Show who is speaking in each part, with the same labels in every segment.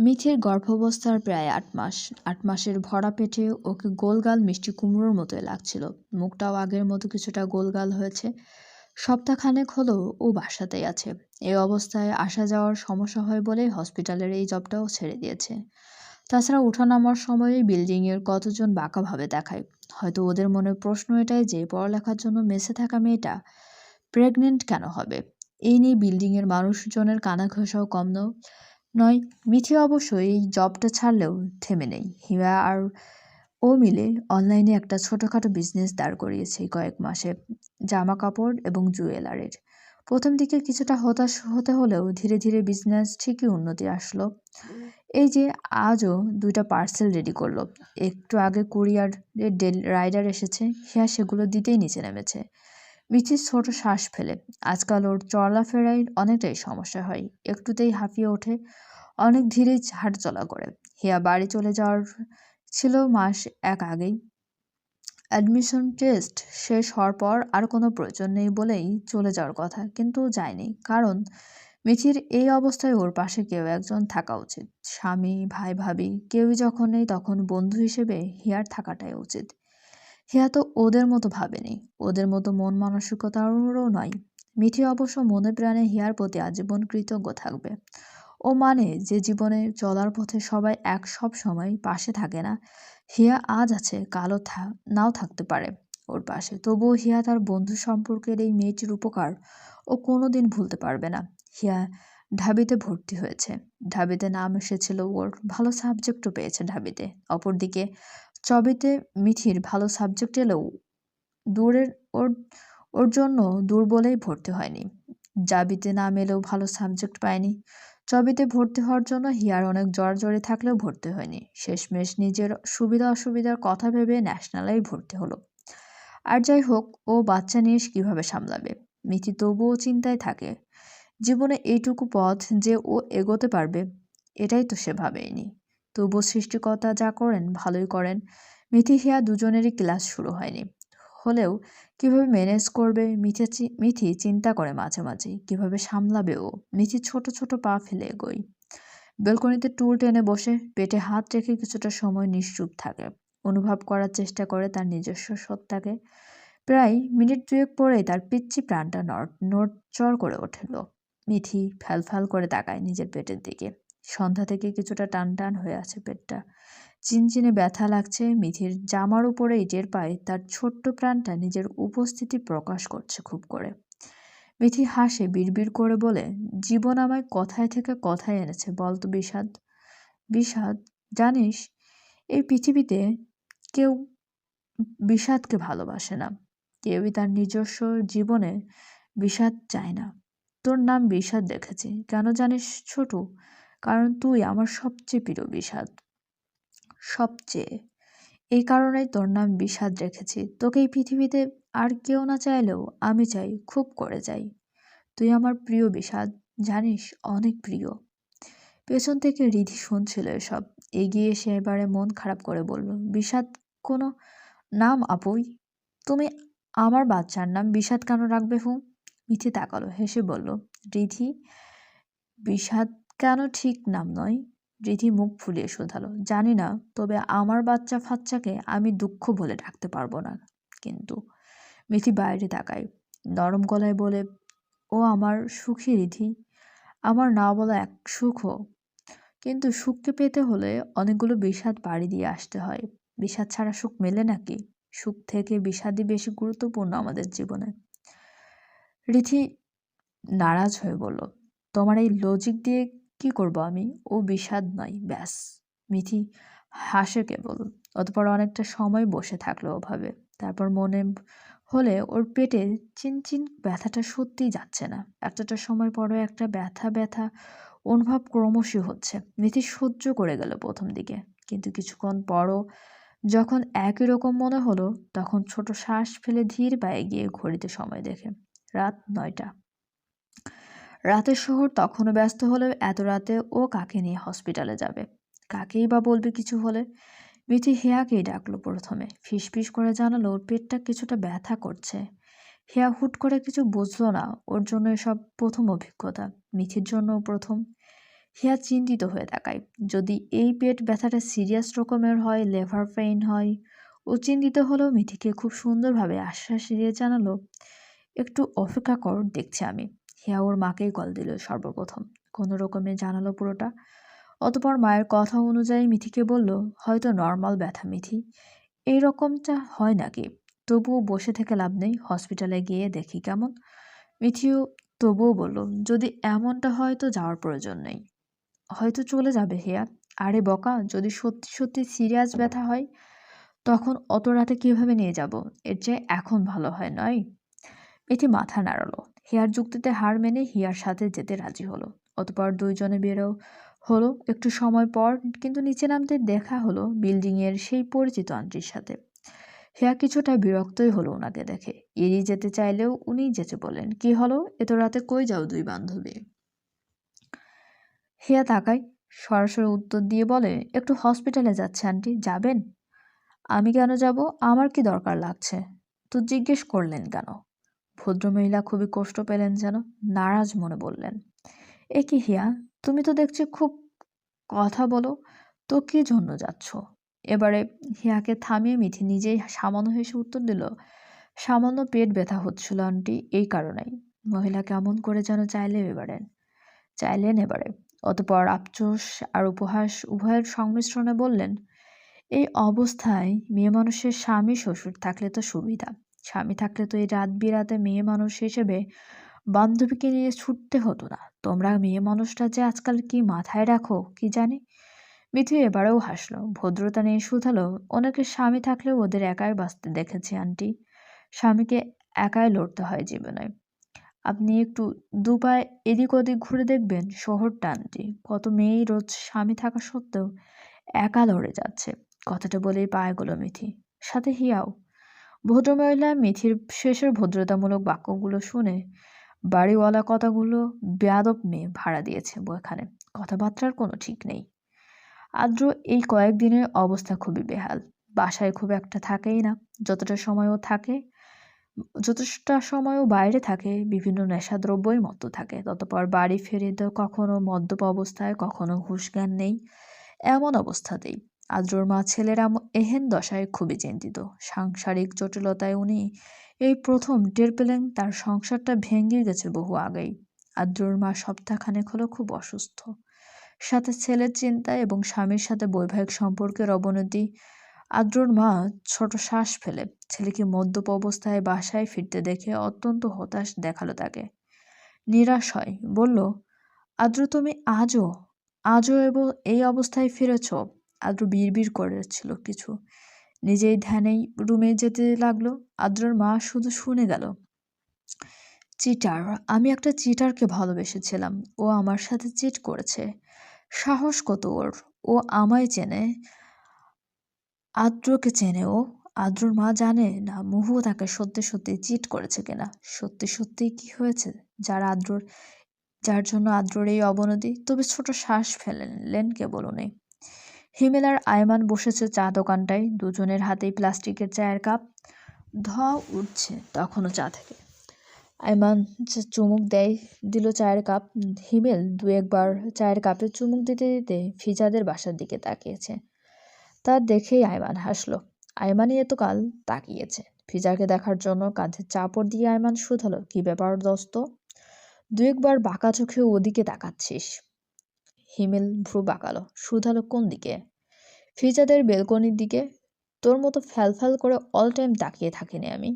Speaker 1: মিথির গর্ভাবস্থার প্রায় আট মাস। আট মাসের ভরা পেটে ওকে গোলগাল মিষ্টি কুমড়োর মতোই লাগছিল। মুখটাও আগের মতো কিছুটা গোলগাল হয়েছে। সপ্তাহখানেক হলো ও বাসাতেই আছে। এই অবস্থায় আসা যাওয়ার সমস্যা হয় বলে হসপিটালের এই জবটাও ছেড়ে দিয়েছে। তাছাড়া ওঠানামার সময় বিল্ডিংয়ের কতজন বাঁকাভাবে দেখায়। হয়তো ওদের মনে প্রশ্ন এটাই যে, পড়ালেখার জন্য মেসে থাকা মেয়েটা প্রেগনেন্ট কেন হবে? এই নিয়ে বিল্ডিংয়ের মানুষজনের কানা ঘষাও কম নয়। নয় মিথি অবশ্য এই জবটা ছাড়লেও থেমে নেই। হিয়া আর ও মিলে অনলাইনে একটা ছোটোখাটো বিজনেস দাঁড় করিয়েছে কয়েক মাসে জামা কাপড় এবং জুয়েলারির। প্রথম দিকে কিছুটা হতাশ হতে হলেও ধীরে ধীরে বিজনেস ঠিকই উন্নতি আসলো। এই যে আজও দুইটা পার্সেল রেডি করল। একটু আগে কুরিয়ারের ডেল রাইডার এসেছে হিয়া সেগুলো দিতেই নিচে নেমেছে। মিথি ছোট শ্বাস ফেলে। আজকাল ওর চলাফেরায় অনেকটাই সমস্যা হয়। একটুতেই হাঁপিয়ে ওঠে, অনেক ধীরেই হাঁটাচলা করে। হিয়া বাড়ি চলে যাওয়ার ছিল মাস এক আগেই। অ্যাডমিশন টেস্ট শেষ হওয়ার পর আর কোনো প্রয়োজন নেই বলেই চলে যাওয়ার কথা, কিন্তু যায়নি। কারণ মিথির এই অবস্থায় ওর পাশে কেউ একজন থাকা উচিত। স্বামী, ভাই, ভাবি, কেউই যখন নেই তখন বন্ধু হিসেবে হিয়ার থাকাটাই উচিত। হিয়া তো ওদের মতো ভাবেনি। ওদের মতো মন মানসিকতারও নয়। মিঠি অবশ্য মনে প্রাণে হিয়ার প্রতি আজীবন কৃতজ্ঞ থাকবে। ও মানে যে জীবনে চলার পথে সবাই এক সব সময় পাশে থাকে না, হিয়া আজ আছে কালো নাও থাকতে পারে ওর পাশে। তবুও হিয়া তার বন্ধু সম্পর্কের এই মেয়েটির উপকার ও কোনোদিন ভুলতে পারবে না। হিয়া ঢাবিতে ভর্তি হয়েছে। ঢাবিতে নাম এসেছিল ওর ভালো সাবজেক্টও পেয়েছে ঢাবিতে। অপরদিকে চবিতে মিথির ভালো সাবজেক্ট এলেও দূরের ওর ওর জন্য দূর বলেই ভর্তি হয়নি। জাবিতে নাম এলেও ভালো সাবজেক্ট পায়নি। চবিতে ভর্তি হওয়ার জন্য হিয়ার অনেক জ্বরে থাকলেও ভর্তি হয়নি। শেষমেশ নিজের সুবিধা অসুবিধার কথা ভেবে ন্যাশনালেই ভর্তি হলো। আর যাই হোক, ও বাচ্চা নিয়ে কীভাবে সামলাবে? মিথি তবুও চিন্তায় থাকে। জীবনে এইটুকু পথ যে ও এগোতে পারবে, এটাই তো সে ভাবেইনি। তবু সৃষ্টিকর্তা যা করেন, ভালোই করেন। মিথি হিয়া দুজনেরই ক্লাস শুরু হয়নি। হলেও কীভাবে ম্যানেজ করবে মিথি মিথি চিন্তা করে মাঝে মাঝে কীভাবে সামলাবে ও? মিথি ছোট ছোট পা ফেলে এগোই বেলকনিতে টুল টেনে বসে, পেটে হাত রেখে কিছুটা সময় নিশ্চুপ থাকে। অনুভব করার চেষ্টা করে তার নিজস্ব সত্তাকে। প্রায় মিনিট দুয়েক পরেই তার পিচ্ছি প্রাণটা নড়, নড়চড় করে উঠল মিথি ফ্যাল ফ্যাল করে তাকায় নিজের পেটের দিকে। সন্ধ্যা থেকে কিছুটা টান টান হয়ে আছে পেটটা। চিনচিনে ব্যথা লাগছে, মিথির জামার উপরেই টের পায় তার ছোট্ট প্রাণটা নিজের উপস্থিতি প্রকাশ করছে খুব করে। মিথি হাসে, বিড়বিড় করে বলে, জীবন আমায় কথায় থেকে কথায় এনেছে বলতো বিষাদ। বিষাদ, জানিস, এই পৃথিবীতে কেউ বিষাদকে ভালোবাসে না। কেউই তার নিজস্ব জীবনে বিষাদ চায় না। তোর নাম বিষাদ দেখেছি। কেন জানিস ছোট? কারণ তুই আমার সবচেয়ে প্রিয় বিষাদ। সবচেয়ে। এই কারণেই তোর নাম বিষাদ রেখেছি। তোকে এই পৃথিবীতে আর কেউ না চাইলেও আমি চাই, খুব করে যাই তুই আমার প্রিয় বিষাদ, জানিস, অনেক প্রিয়। পেছন থেকে রিধি শুনছিল এসব। এগিয়ে এসে এবারে মন খারাপ করে বলল, বিষাদ, কোনো নাম আপুই? তুমি আমার বাচ্চার নাম বিষাদ কেন রাখবে হু? মিথি তাকালো, হেসে বলল, রিধি, বিষাদ কেন ঠিক নাম নয়? রিধি মুখ ফুলিয়ে শোধালো। জানি না, তবে আমার বাচ্চা ফাচ্চাকে আমি দুঃখ বলে ডাকতে পারব না। কিন্তু মিথি বাইরে তাকায়, নরম গলায় বলে, ও আমার সুখী রিধি আমার না বলা এক সুখও। কিন্তু সুখকে পেতে হলে অনেকগুলো বিষাদ পাড়ি দিয়ে আসতে হয়। বিষাদ ছাড়া সুখ মেলে নাকি? সুখ থেকে বিষাদই বেশি গুরুত্বপূর্ণ আমাদের জীবনে। রিথি নারাজ হয়ে বলল, তোমার এই লজিক দিয়ে কি করব আমি? ও বিষাদ নয়, ব্যাস। মিথি হাসে কেবল। অতপর অনেকটা সময় বসে থাকল ওভাবে। তারপর মনে হলে ওর পেটে চিনচিন ব্যথাটা সত্যিই যাচ্ছে না। এতটা সময় পরও একটা ব্যথা ব্যথা অনুভব ক্রমশই হচ্ছে। মিথি সহ্য করে গেল প্রথম দিকে। কিন্তু কিছুক্ষণ পরও যখন একই রকম মনে হলো, তখন ছোট শ্বাস ফেলে ধীর পায়ে গিয়ে ঘড়িতে সময় দেখে। রাত নয়টা। রাতের শহর তখনও ব্যস্ত হলেও এত রাতে ও কাকে নিয়ে হসপিটালে যাবে? কাকেই বা বলবে কিছু হলে? মিথি হেয়াকেই ডাকলো প্রথমে। ফিস করে জানালো ওর পেটটা কিছুটা ব্যথা করছে। হেয়া হুট করে কিছু বুঝলো না। ওর জন্য এসব প্রথম অভিজ্ঞতা। মিথির জন্য প্রথম। হেয়া চিন্তিত হয়ে তাকায়। যদি এই পেট ব্যথাটা সিরিয়াস রকমের হয় লেভার পেইন হয়, ও চিন্তিত হলো মিথিকে খুব সুন্দরভাবে আশ্বাস দিয়ে জানালো, একটু অপেক্ষা কর, দেখছি আমি। হিয়া ওর মাকেই কল দিল সর্বপ্রথম। কোনো রকমে জানালো পুরোটা। অতপর মায়ের কথা অনুযায়ী মিথিকে বলল, হয়তো নর্মাল ব্যথা মিথি। এই রকমটা হয় নাকি? তবুও বসে থেকে লাভ নেই হসপিটালে গিয়ে দেখি কেমন। মিথিও তবুও বলল, যদি এমনটা হয় তো যাওয়ার প্রয়োজন নেই। হয়তো চলে যাবে হেয়া। আরে বকা, যদি সত্যি সত্যি সিরিয়াস ব্যথা হয়, তখন অত রাতে কীভাবে নিয়ে যাব? এর চেয়ে এখন ভালো হয়, নয়? এটি মাথা নাড়ালো। হিয়ার যুক্তিতে হার মেনে হিয়ার সাথে যেতে রাজি হলো। অতপর দুইজনে বেরো হলো একটু সময় পর, কিন্তু নিচে নামতে দেখা হলো বিল্ডিংয়ের সেই পরিচিত আন্টির সাথে। হিয়া কিছুটা বিরক্তই হলো ওনাকে দেখে। এড়িয়ে যেতে চাইলেও উনি যেতে বলেন, কি হলো? এত রাতে কই যাও দুই বান্ধবী? হিয়া তাকায়, সরাসরি উত্তর দিয়ে বলে, একটু হসপিটালে যাচ্ছে আন্টি, যাবেন? আমি কেন যাব? আমার কি দরকার লাগছে? তো জিজ্ঞেস করলেন কেন? ভদ্রমহিলা খুবই কষ্ট পেলেন যেন নারাজ মনে বললেন। এ কি হিয়া, তুমি তো দেখছি খুব কথা বলো, তো কি জন্য যাচ্ছ? এবারে হিয়াকে থামিয়ে মিঠি নিজেই সামান্য হেসে উত্তর দিল, সামান্য পেট ব্যথা হচ্ছিল, আন্টি, এই কারণেই। মহিলা কেমন করে যেন চাইলে এবারে, চাইলেন এবারে। অতপর আফচোস আর উপহাস উভয়ের সংমিশ্রণে বললেন, এই অবস্থায় মেয়ে মানুষের স্বামী, শ্বশুর থাকলে তো সুবিধা। স্বামী থাকলে তো এই রাত বিরাতে মেয়ে মানুষ হিসেবে বান্ধবীকে নিয়ে ছুটতে হতো না। তোমরা মেয়ে মানুষটা যে আজকাল কি মাথায় রাখো, কি জানি? মিথু এবারেও হাসলো, ভদ্রতা নিয়ে শুধালো অনেকের স্বামী থাকলেও ওদের একাই বাঁচতে দেখেছি, আন্টি। স্বামীকে একাই লড়তে হয় জীবনে। আপনি একটু দুপায় এদিক ওদিক ঘুরে দেখবেন শহরটা, আন্টি। কত মেয়েই রোজ স্বামী থাকা সত্ত্বেও একা লড়ে যাচ্ছে। কথাটা বলেই পায়ে গেল মিথি। সাথে হিয়াও ভদ্রমহিলা মিথির শেষের ভদ্রতামূলক বাক্যগুলো শুনে বাড়িওয়ালা কথাগুলো বেয়াদব মেয়ে ভাড়া দিয়েছে এখানে কথাবার্তার কোনো ঠিক নেই। আদ্র এই কয়েকদিনের অবস্থা খুবই বেহাল। বাসায় খুব একটা থাকেই না। যতটা সময়ও থাকে যথেষ্ট সময়ও বাইরে থাকে, বিভিন্ন নেশাদ্রব্যই মত্ত থাকে। ততপর বাড়ি ফিরে কখনো মদ্যপ অবস্থায়, কখনো হুশ জ্ঞান নেই। এমন অবস্থাতেই আদ্রর মা ছেলেরা এহেন দশায় খুবই চিন্তিত। সাংসারিক জটিলতায় উনি এই প্রথম টের পেলেন, তার সংসারটা ভেঙে গেছে বহু আগেই। আদ্রর মা সপ্তাহখানেক হলো খুব অসুস্থ। সাথে ছেলের চিন্তা এবং স্বামীর সাথে বৈবাহিক সম্পর্কের অবনতি, আদ্রর মা ছোট শ্বাস ফেলে। ছেলেকে মদ্যপ অবস্থায় বাসায় ফিরতে দেখে অত্যন্ত হতাশ দেখাল তাকে। নিরাশ হয়, বলল, আদ্র, তুমি আজও আজও এবং এই অবস্থায় ফিরেছ? আদ্র বিড়বিড় করেছিল কিছু। নিজেই ধ্যানেই রুমে যেতে লাগল। আদ্রর মা শুধু শুনে গেল, চিটার, আমি একটা চিটারকে ভালোবেসেছিলাম। ও আমার সাথে চিট করেছে। সাহস কত ওর? ও আমায় চেনে। আদ্রকে চেনে ও? আদ্রর মা জানে না মুহু তাকে সত্যি সত্যি চিট করেছে কিনা। সত্যি সত্যি কি হয়েছে? যার আদ্রর, যার জন্য আদ্রর এই অবনতি, তবে ছোট শ্বাস ফেলেন কে বলুনি হিমেল আর আয়মান বসেছে চা দোকানটায়। দুজনের হাতেই প্লাস্টিকের চায়ের কাপ। ধোয়া উঠছে তখনও চা থেকে। আইমান চুমুক দেয়, দিল চায়ের কাপ। হিমেল দু একবার চায়ের কাপে চুমুক দিতে দিতে ফিজাদের বাসার দিকে তাকিয়েছে। তা দেখেই আয়মান হাসলো। আয়মানই এতকাল তাকিয়েছে। ফিজাকে দেখার জন্য কাঁধে চাপড় দিয়ে আয়মান শুধালো, কি ব্যাপার দোস্ত? দু একবার বাঁকা চোখে ওদিকে তাকাচ্ছিস। হিমেল ভ্রু বাঁকালো, শুধালো কোন দিকে? ফিজাদের বেলকনির দিকে তোর মতো ফ্যাল ফ্যাল করে অল টাইম তাকিয়ে থাকিনি আমি।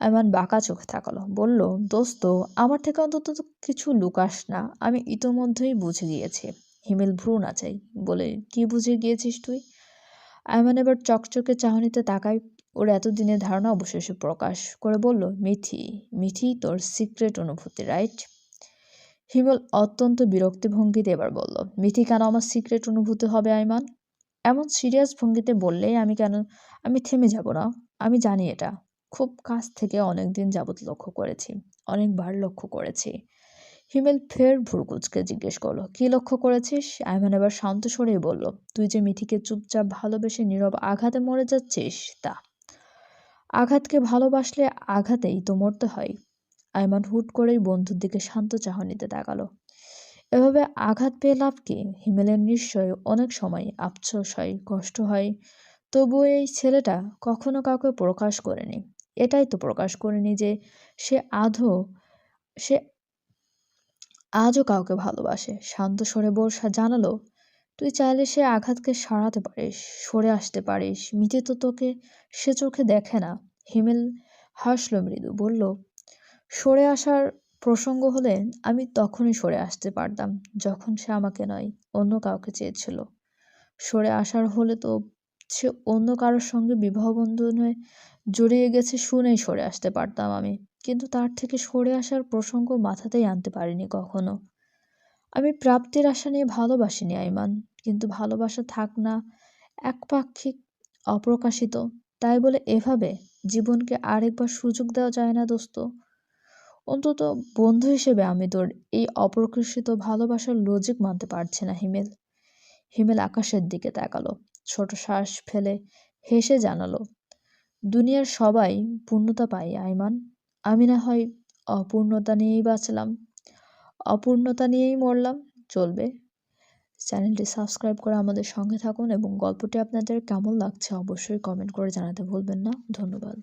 Speaker 1: আইমান বাঁকা চোখে থাকালো বলল, দোস্ত, আমার থেকে অন্তত কিছু লুকাস না, আমি ইতোমধ্যেই বুঝে গিয়েছি। হিমেল, ভ্রু নাচাই বলে, কি বুঝে গিয়েছিস তুই? আইমান এবার চকচকে চাহনিতে তাকাই ওর এতদিনের ধারণা অবশেষে প্রকাশ করে বলল মিথি মিথি তোর সিক্রেট অনুভূতি রাইট হিমেল অত্যন্ত বিরক্তি ভঙ্গিতে এবার বলল মিথি কেন আমার সিক্রেট অনুভূতি হবে আইমান এমন সিরিয়াস ভঙ্গিতে বললেই আমি কেন, আমি থেমে যাব না। আমি জানি এটা। খুব কাছ থেকে অনেক দিন যাবৎ লক্ষ্য করেছি। অনেকবার লক্ষ্য করেছি। হিমেল ফের ভুরকুচকে জিজ্ঞেস করল, কি লক্ষ্য করেছিস? আইমান এবার শান্ত স্বরেই বলল, তুই যে মিথিকে চুপচাপ ভালোবেসে নীরব আঘাতে মরে যাচ্ছিস, তা। আঘাতকে ভালোবাসলে আঘাতেই তো মরতে হয়। আইমান হুট করেই বন্ধুর দিকে শান্ত চাহনিতে তাকালো। এভাবে আঘাত পেয়ে লাভ কি? হিমেলের নিশ্চয়ই অনেক সময় আফসোস হয় কষ্ট হয়। তবুও এই ছেলেটা কখনো কাউকে প্রকাশ করেনি। এটাই তো প্রকাশ করেনি যে সে আধো, সে আজও কাউকে ভালোবাসে। শান্ত স্বরে বর্ষা জানালো, তুই চাইলে সে আঘাতকে সারাতে পারিস, সরে আসতে পারিস। মিতি তো তোকে সে চোখে দেখে না। হিমেল হাসল মৃদু, বলল, সরে আসার প্রসঙ্গ হলে আমি তখনই সরে আসতে পারতাম, যখন সে আমাকে নয়, অন্য কাউকে চেয়েছিল। সরে আসার হলে তো সে অন্য কারোর সঙ্গে বিবাহ বন্ধনে জড়িয়ে গেছে শুনেই সরে আসতে পারতাম আমি। কিন্তু তার থেকে সরে আসার প্রসঙ্গ মাথাতেই আনতে পারিনি কখনো। আমি প্রাপ্তির আশা নিয়ে ভালোবাসিনি, আইমান। কিন্তু ভালোবাসা থাক না, একপাক্ষিক অপ্রকাশিত। তাই বলে এভাবে জীবনকে আরেকবার সুযোগ দেওয়া যায় না, দোস্ত। অন্তত বন্ধু হিসেবে আমি তোর এই অপ্রকাশিত ভালোবাসার লজিক মানতে পারছি না, হিমেল। হিমেল আকাশের দিকে তাকালো, ছোট শ্বাস ফেলে হেসে জানালো, দুনিয়ার সবাই পূর্ণতা পাই আইমান। আমি না হয় অপূর্ণতা নিয়েই বাঁচলাম। অপূর্ণতা নিয়েই মরলাম। চলবে। চ্যানেলটি সাবস্ক্রাইব করে আমাদের সঙ্গে থাকুন এবং গল্পটি আপনাদের কেমন লাগছে অবশ্যই কমেন্ট করে জানাতে ভুলবেন না। ধন্যবাদ।